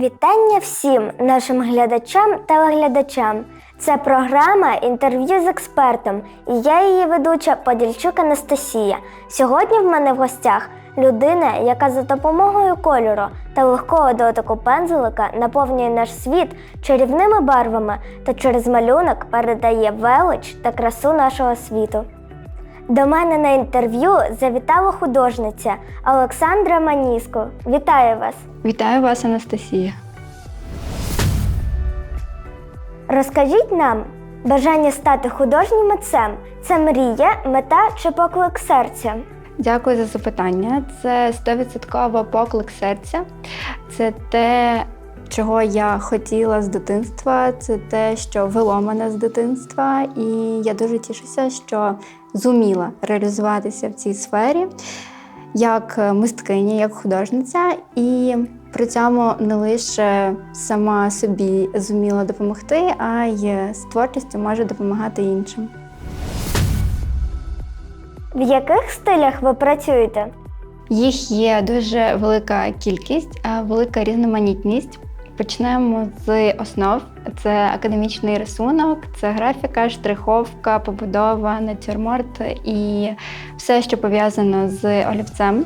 Вітання всім нашим глядачам та телеглядачам. Це програма інтерв'ю з експертом, і я її ведуча Подільчук Анастасія. Сьогодні в мене в гостях людина, яка за допомогою кольору та легкого дотику пензлика наповнює наш світ чарівними барвами та через малюнок передає велич та красу нашого світу. До мене на інтерв'ю завітала художниця Олександра Маніско. Вітаю вас! Вітаю вас, Анастасія. Розкажіть нам, бажання стати художнім митцем це мрія, мета чи поклик серця? Дякую за запитання. Це 100% поклик серця. Це те, чого я хотіла з дитинства, це те, що вело мене з дитинства, і я дуже тішуся, що зуміла реалізуватися в цій сфері як мисткиня, як художниця, і при цьому не лише сама собі зуміла допомогти, а й з творчістю може допомагати іншим. В яких стилях ви працюєте? Їх є дуже велика кількість, велика різноманітність. Почнемо з основ: це академічний рисунок, це графіка, штриховка, побудова, натюрморт і все, що пов'язано з олівцем.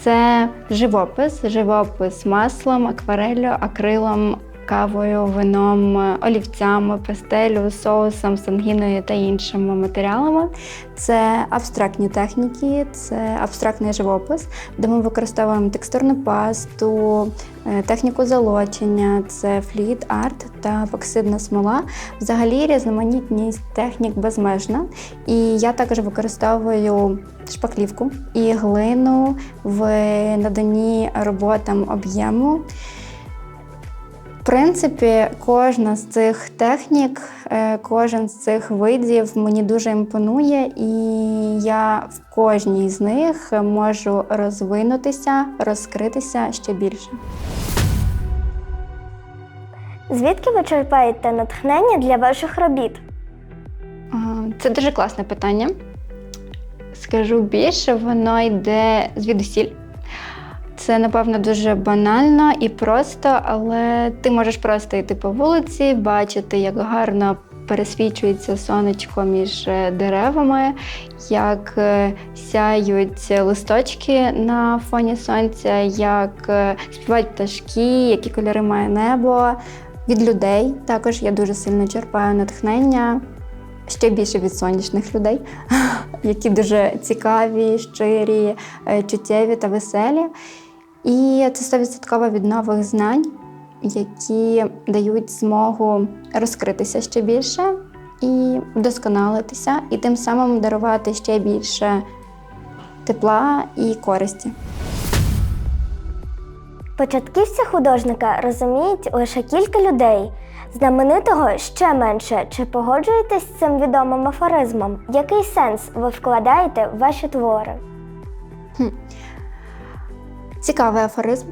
Це живопис, живопис маслом, аквареллю, акрилом, кавою, вином, олівцями, пастелю, соусом, сангіною та іншими матеріалами. Це абстрактні техніки, це абстрактний живопис, де ми використовуємо текстурну пасту, е, техніку залочення, це фліт, арт та епоксидна смола. Взагалі різноманітність технік безмежна. І я також використовую шпаклівку і глину в наданні роботам об'єму. Принципі, кожна з цих технік, е, кожен з цих видів мені дуже імпонує, і я в кожній з них можу розвинутися, розкритися ще більше. Звідки ви черпаєте натхнення для ваших робіт? Це дуже класне питання. Скажу більше, воно йде звідусіль. Це, напевно, дуже банально і просто, але ти можеш просто йти по вулиці, бачити, як гарно пересвічується сонечко між е, деревами, як е, сяють листочки на фоні сонця, як е, співають пташки, які кольори має небо. Від людей також я дуже сильно черпаю натхнення. Ще більше від сонячних людей, які дуже цікаві, щирі, чуттєві та веселі. І це 100% від нових знань, які дають змогу розкритися ще більше і вдосконалитися, і тим самим дарувати ще більше тепла і користі. Початківця художника розуміють лише кілька людей. Знаменитого ще менше. Чи погоджуєтесь з цим відомим афоризмом? Який сенс ви вкладаєте в ваші твори? Цікавий афоризм.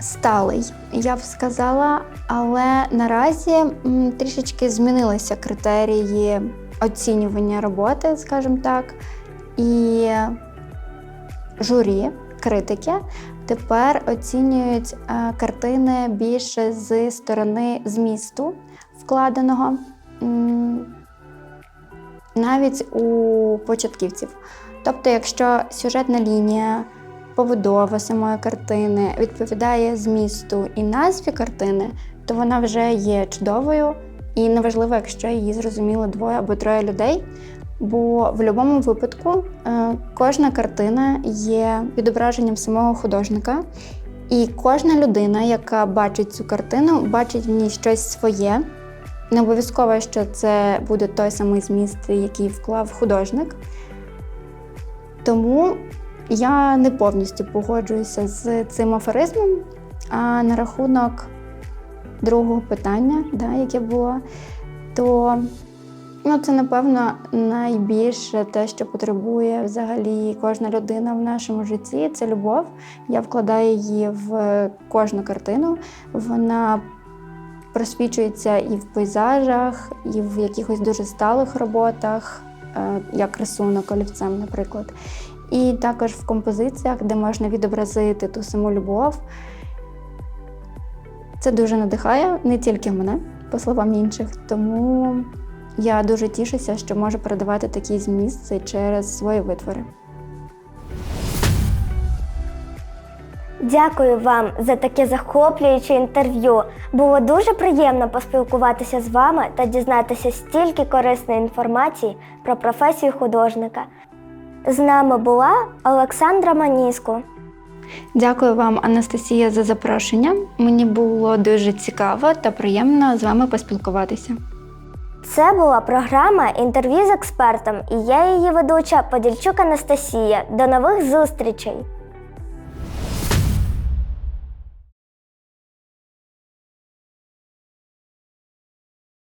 Сталий, я б сказала, але наразі трішечки змінилися критерії оцінювання роботи, скажімо так, і журі, критики тепер оцінюють картини більше з сторони змісту вкладеного, навіть у початківців. Тобто, якщо сюжетна лінія побудова самої картини відповідає змісту і назві картини, то вона вже є чудовою. І неважливо, якщо її зрозуміло двоє або троє людей. Бо в будь-якому випадку е, кожна картина є відображенням самого художника, і кожна людина, яка бачить цю картину, бачить в ній щось своє. Не обов'язково, що це буде той самий зміст, який вклав художник. Тому я не повністю погоджуюся з цим афоризмом. А на рахунок другого питання, да, яке було, то ну, це, напевно, найбільше те, що потребує взагалі кожна людина в нашому житті це любов. Я вкладаю її в кожну картину. Вона просвічується і в пейзажах, і в якихось дуже сталих роботах, як рисунок олівцем, наприклад і також в композиціях, де можна відобразити ту саму любов. Це дуже надихає не тільки мене, по словам інших, тому я дуже тішуся, що можу передавати такий зміст через свої витвори. Дякую вам за таке захоплююче інтерв'ю. Було дуже приємно поспілкуватися з вами та дізнатися стільки корисної інформації про професію художника. З нами була Олександра Маніско. Дякую вам, Анастасія, за запрошення. Мені було дуже цікаво та приємно з вами поспілкуватися. Це була програма інтерв'ю з експертом, і я її ведуча Подільчук Анастасія. До нових зустрічей!